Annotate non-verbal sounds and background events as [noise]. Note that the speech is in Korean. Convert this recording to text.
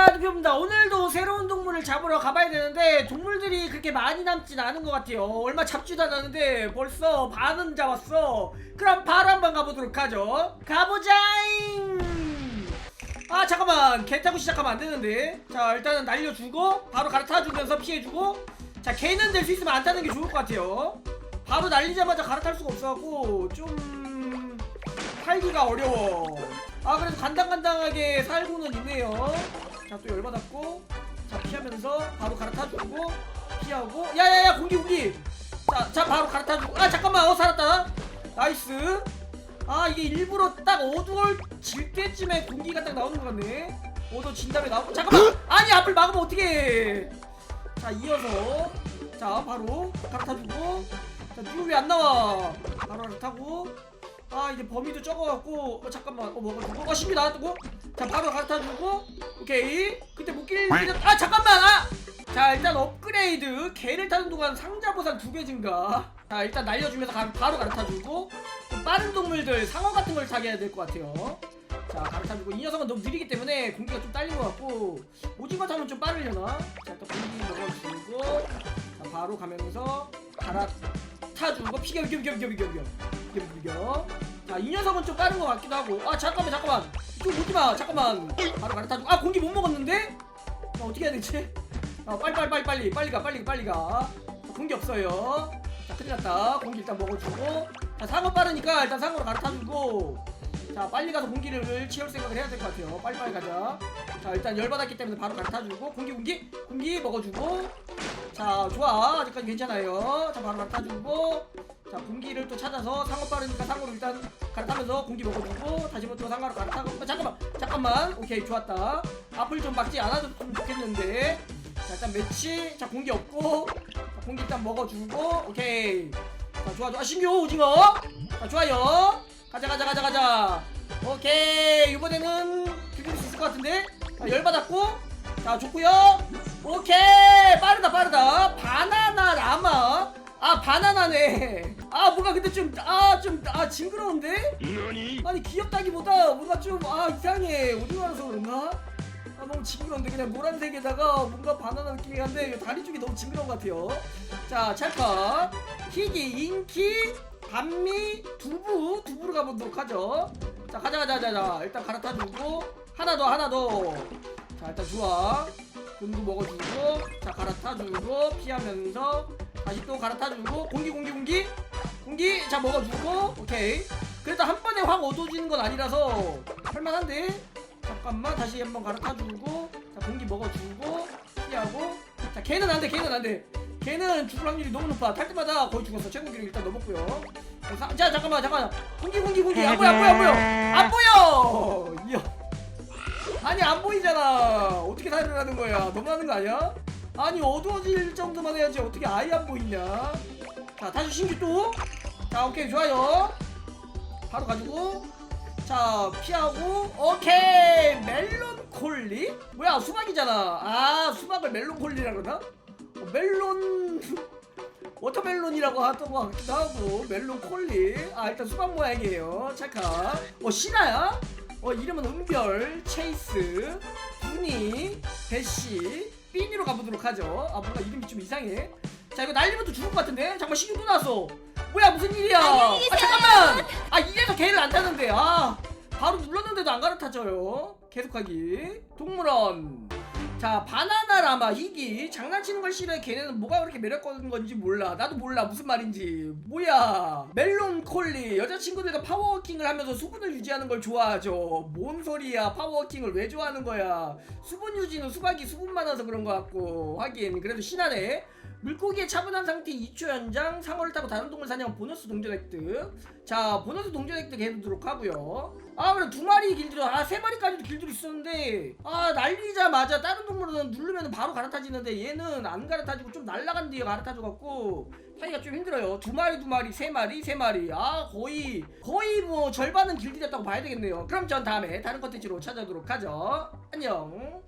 자 대표입니다 오늘도 새로운 동물을 잡으러 가봐야 되는데 동물들이 그렇게 많이 남진 않은 것 같아요. 얼마 잡지도 않았는데 벌써 반은 잡았어. 그럼 바로 한번 가보도록 하죠. 가보자잉! 아 잠깐만. 개 타고 시작하면 안 되는데. 자 일단은 날려주고 바로 갈아타주면서 피해주고. 자 개는 될 수 있으면 안 타는 게 좋을 것 같아요. 바로 날리자마자 갈아탈 수가 없어갖고 좀 살기가 어려워. 아 그래서 간당간당하게 살고는 있네요 자 또 열받았고 자 피하면서 바로 갈아타주고 피하고 야야야 공기 공기! 자, 자 바로 갈아타주고. 아 잠깐만 어 살았다. 나이스. 아 이게 일부러 딱 어두워질 때쯤에 공기가 딱 나오는 것 같네. 어두워진 다음에 나오고. 잠깐만! [laughs] 아니 앞을 막으면 어떡해! 자 이어서. 자 바로 갈아타주고. 자 누구 왜안 나와? 바로 갈아타고 아 이제 범위도 적어갖고 어 잠깐만 어 먹어주고 어 신비 나왔고 자 바로 갈아타주고 오케이. 그때 못 끼는 아 잠깐만! 아자 일단 업그레이드. 개를 타는 동안 상자 보상 두배 증가. 자 일단 날려주면서 가- 바로 좀 빠른 동물들 상어 같은 걸 타게 해야 될 것 같아요. 자 갈아타주고 이 녀석은 너무 느리기 때문에 공기가 좀 딸린 것 같고 오징어 타면 좀 빠르려나? 자 일단 공기 먹어주고 자 바로 가면서 갈아 타주고 피겨 피겨 피겨 피겨 피겨 피겨 비겨 비겨 자이 녀석은 좀 빠른 것 같기도 하고. 아 잠깐만 잠깐만. 이쪽 오지마. 잠깐만. 바로 갈아타주고 아 공기 못 먹었는데? 아, 어떻게 해야 되지? 아 빨리 빨리 빨리 빨리. 빨리 가 빨리 빨리 가. 자, 공기 없어요. 자 큰일 났다. 공기 일단 먹어주고. 자 상어 빠르니까 일단 상어로 갈아타주고. 자 빨리 가서 공기를 채울 생각을 해야 될 것 같아요. 빨리 빨리 가자. 자 일단 열받았기 때문에 바로 갈아타주고. 공기 공기 공기 먹어주고. 자 좋아. 아직까지 괜찮아요. 자 바로 갈아타주고 자 공기를 또 찾아서 상어 빠르니까 상어로 일단 갈아타면서 공기 먹어주고 다시 또 상어로 갈아타고. 어, 잠깐만 잠깐만. 오케이 좋았다. 앞을 좀 막지 않아줬으면 좋겠는데. 자 일단 매치. 자 공기 없고. 자, 공기 일단 먹어주고. 오케이. 자 좋아 좋아. 신규 오징어. 자 좋아요. 가자 가자 가자 가자. 오케이. 이번에는 비빌 수 있을 것 같은데? 자, 열받았고. 자 좋고요. 오케이. 빠르다 빠르다. 바나나 라마 아 바나나네. 아 뭔가 근데 좀 아 좀 아 징그러운데? 아니 귀엽다기보다 뭔가 좀 아 이상해. 오징어라서 그런가 아 너무 징그러운데 그냥 노란색에다가 뭔가 바나나 느낌이 한데 다리 쪽이 너무 징그러운 것 같아요. 자 찰칵. 희기 인기 반미 두부. 두부로 가보도록 하죠. 자 가자 가자 가자 자, 일단 갈아타주고 하나 더 하나 더자 일단 좋아 돈도 먹어주고. 자 갈아타주고 피하면서 다시 또 갈아타주고 공기 공기 공기? 공기? 자 먹어주고 오케이. 그래도 한 번에 확 어두워지는 건 아니라서 할만한데? 잠깐만 다시 한번 갈아타주고 자 공기 먹어주고 피하고. 자 걔는 안돼 걔는 안돼. 걔는 죽을 확률이 너무 높아. 탈 때마다 거의 죽었어. 최고 기록 일단 넘었고요. 자, 자 잠깐만 잠깐만. 공기 공기 공기. 안 보여 안 보여 안 보여. 안 보여! 이야. 아니 안 보이잖아. 어떻게 살을 하는 거야? 너무하는 거 아니야? 아니 어두워질 정도만 해야지 어떻게 아예 안 보이냐? 자 다시 신규 또자 오케이 좋아요. 바로 가지고. 자 피하고. 오케이 멜론 콜리. 뭐야 수박이잖아. 아 수박을 멜론 콜리라 그러나? 어, 멜론 [laughs] 워터멜론이라고 하던 것 같기도 하고 멜론 콜리. 아 일단 수박 모양이에요. 찰칵 어 신화야? 어 이름은 은별 체이스 분이 배시 삐니로 가보도록 하죠. 아 뭔가 이름이 좀 이상해. 자 이거 날리면 또 죽을 것 같은데? 잠깐 신규 또 나왔어. 뭐야 무슨 일이야? 안녕히 계세요. 아 잠깐만! 아 이래서 개를 안 타는데. 아 바로 눌렀는데도 안 갈아타져요. 계속하기. 동물원 자 바나나 라마 희기 장난치는 걸 싫어해. 걔네는 뭐가 그렇게 매력적인 건지 몰라. 나도 몰라. 무슨 말인지. 뭐야. 멜론 콜리. 여자친구들과 파워워킹을 하면서 수분을 유지하는 걸 좋아하죠. 뭔 소리야. 파워워킹을 왜 좋아하는 거야? 수분 유지는 수박이 수분 많아서 그런 것 같고. 하긴. 그래도 신하네 물고기의 차분한 상태 2초 연장 상어를 타고 다른 동물 사냥 보너스 동전 획득. 자 보너스 동전 획득 해보도록 하고요. 아 그래 두 마리 길들여 아 세 마리까지도 길들여 있었는데 아 날리자마자 다른 동물은 누르면 바로 갈아타지는데 얘는 안 갈아타지고 좀 날라간 뒤에 갈아타져 갖고 타기가 좀 힘들어요. 두 마리 두 마리 세 마리 세 마리. 아 거의 거의 뭐 절반은 길들였다고 봐야 되겠네요. 그럼 전 다음에 다른 컨텐츠로 찾아오도록 하죠. 안녕